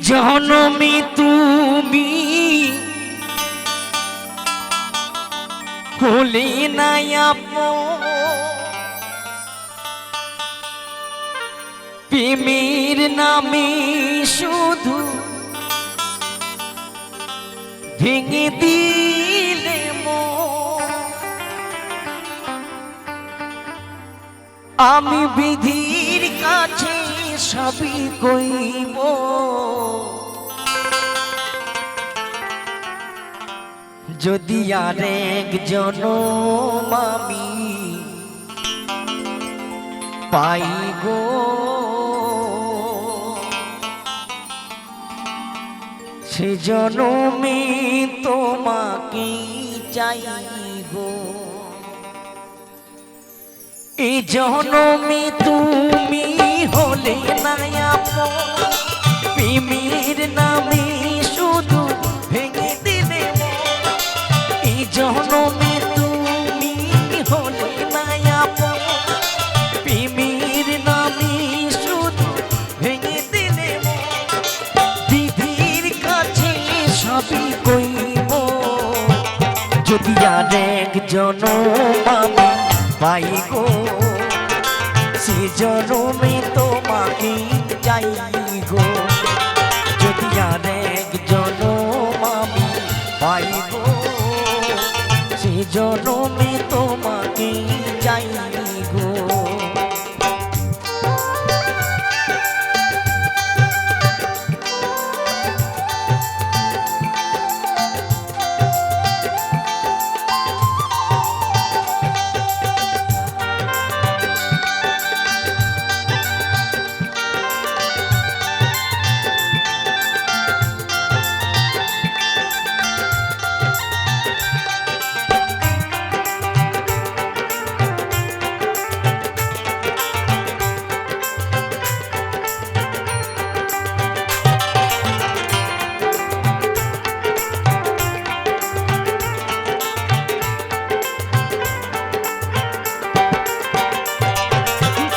জনমে তুমি হলে আপন প্রেমের নামে শুধু ভেঙে দিলে। আমি বিধির কাছে সবই কইব। যদি আর একজন আমি পাই গো। সে জনমে তোমাকে চাই গো এই জনমে তুমি হলে না আপন। প্রেমের নামে শুধু ভেঙে দিলে। এই জনমে তুমি হলে না আপন। প্রেমের নামে শুধু ভেঙে দিলে। বিধির কাছে সবই কইব, যদি আর একজন আমি পাই গো জনমে তোমাকে চাই গো। যদি আর একজন আমি পাই গো, সে জনমে তোমাকে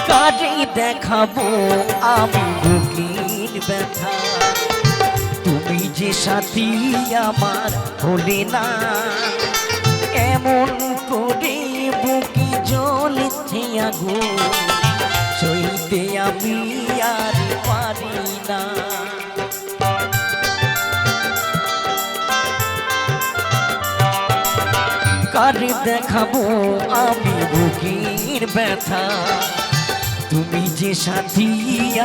কাজে দেখাবো আমি বুকের ব্যথা। তুমি যে সাথী আমার হলে না, এমন করে বুকে জ্বলছে আগুন। সইতে আমি আর পারি না। কারে দেখাবো আমি বুকির ব্যথা। তুমি যে সাথী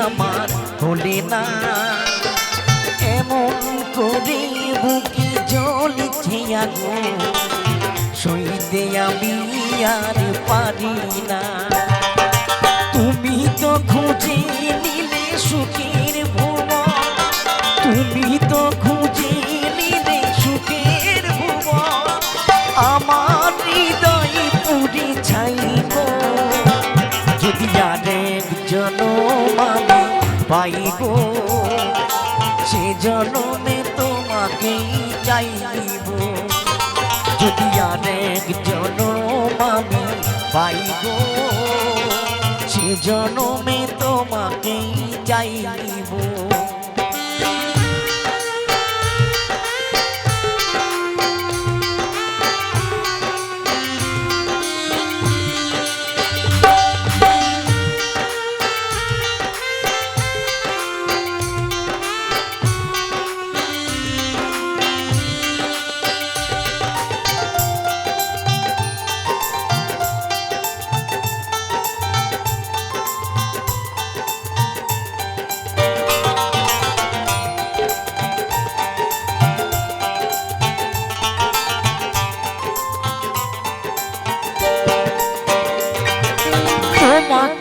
আমার হলে না, এমন করে বুকে জ্বলছে আগুন। সইতে আমি আর পারি না। তুমি তো খুঁজে যদি জনম আমি পাইব। সে জনমে তোমাকেই চাইব। যদি আর একজন আমি পাইব, সে জনমে তোমাকেই চাইব।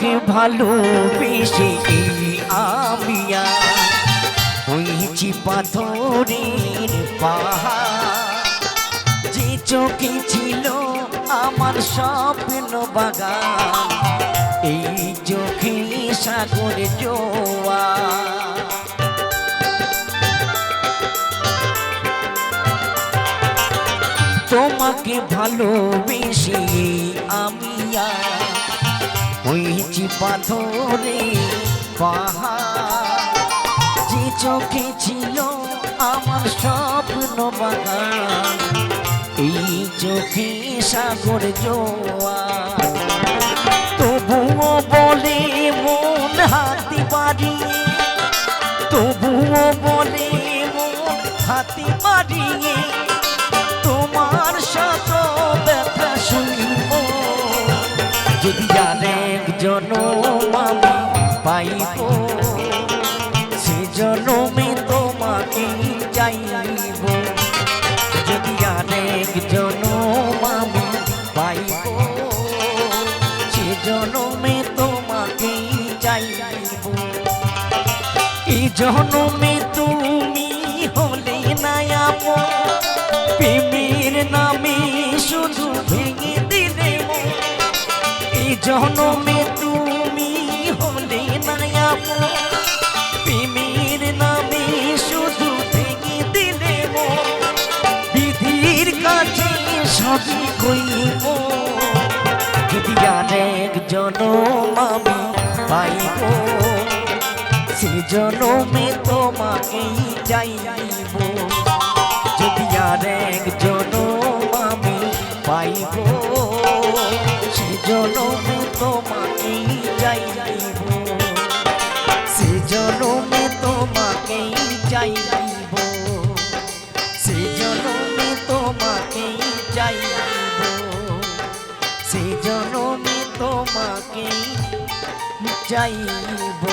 তোমাকে ভালোবেসে আমিয়া হয়েছি পাথরের পাহাড়। যে চোখে ছিল আমার স্বপ্ন বাগান, এই চোখে সাগরে জোয়া তোমাকে ভালোবেসে আমি আর হয়েছি পাথরে পাহাড়। যে চোখে ছিল আমার স্বপ্ন বাগান, এই চোখে সাগর জোয়া তবুও বলে মন হাতি বাড়িয়ে তবুও বলে মন হাতি বাড়িয়ে আমি পাইব। সে জনমে তোমাকে চাইব। যদি আরেক জনম আমি পাইব, সে জনমে তোমাকে চাইব। এই জনমে তুমি হলে না আপন, প্রেমের নামে শুধু ভেঙে দিলে এই জনমে সবই কইব, যদি আরেক জনম আমি পাইব, সে জনমে তোমাকেই চাইব। যদি আরেক জনম আমি পাইব, সে জনমে তোমাকেই চাইব। চাইব